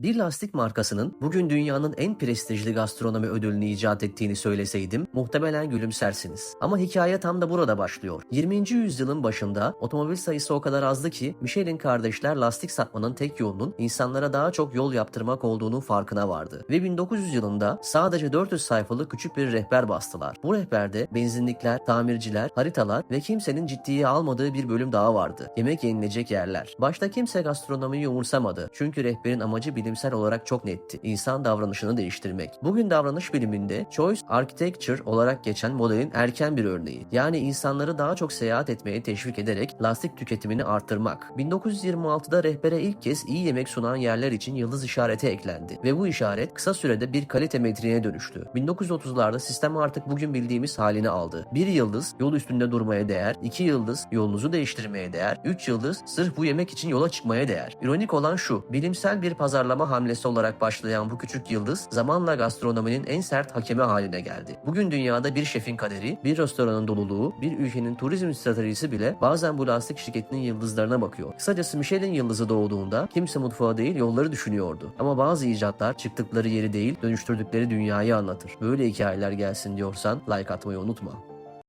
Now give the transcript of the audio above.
Bir lastik markasının bugün dünyanın en prestijli gastronomi ödülünü icat ettiğini söyleseydim muhtemelen gülümsersiniz. Ama hikaye tam da burada başlıyor. 20. yüzyılın başında otomobil sayısı o kadar azdı ki Michelin kardeşler lastik satmanın tek yolunun insanlara daha çok yol yaptırmak olduğunu farkına vardı. Ve 1900 yılında sadece 400 sayfalık küçük bir rehber bastılar. Bu rehberde benzinlikler, tamirciler, haritalar ve kimsenin ciddiye almadığı bir bölüm daha vardı. Yemek yenilecek yerler. Başta kimse gastronomiyi umursamadı. Çünkü rehberin amacı bilimsel olarak çok netti. İnsan davranışını değiştirmek. Bugün davranış biliminde Choice Architecture olarak geçen modelin erken bir örneği. Yani insanları daha çok seyahat etmeye teşvik ederek lastik tüketimini arttırmak. 1926'da rehbere ilk kez iyi yemek sunan yerler için yıldız işareti eklendi ve bu işaret kısa sürede bir kalite metriğine dönüştü. 1930'larda sistem artık bugün bildiğimiz halini aldı. Bir yıldız yol üstünde durmaya değer, iki yıldız yolunuzu değiştirmeye değer, üç yıldız sırf bu yemek için yola çıkmaya değer. İronik olan şu, bilimsel bir pazarlama hamlesi olarak başlayan bu küçük yıldız zamanla gastronominin en sert hakemi haline geldi. Bugün dünyada bir şefin kaderi, bir restoranın doluluğu, bir ülkenin turizm stratejisi bile bazen bu lastik şirketinin yıldızlarına bakıyor. Kısacası Michelin yıldızı doğduğunda kimse mutfağı değil yolları düşünüyordu. Ama bazı icatlar çıktıkları yeri değil dönüştürdükleri dünyayı anlatır. Böyle hikayeler gelsin diyorsan like atmayı unutma.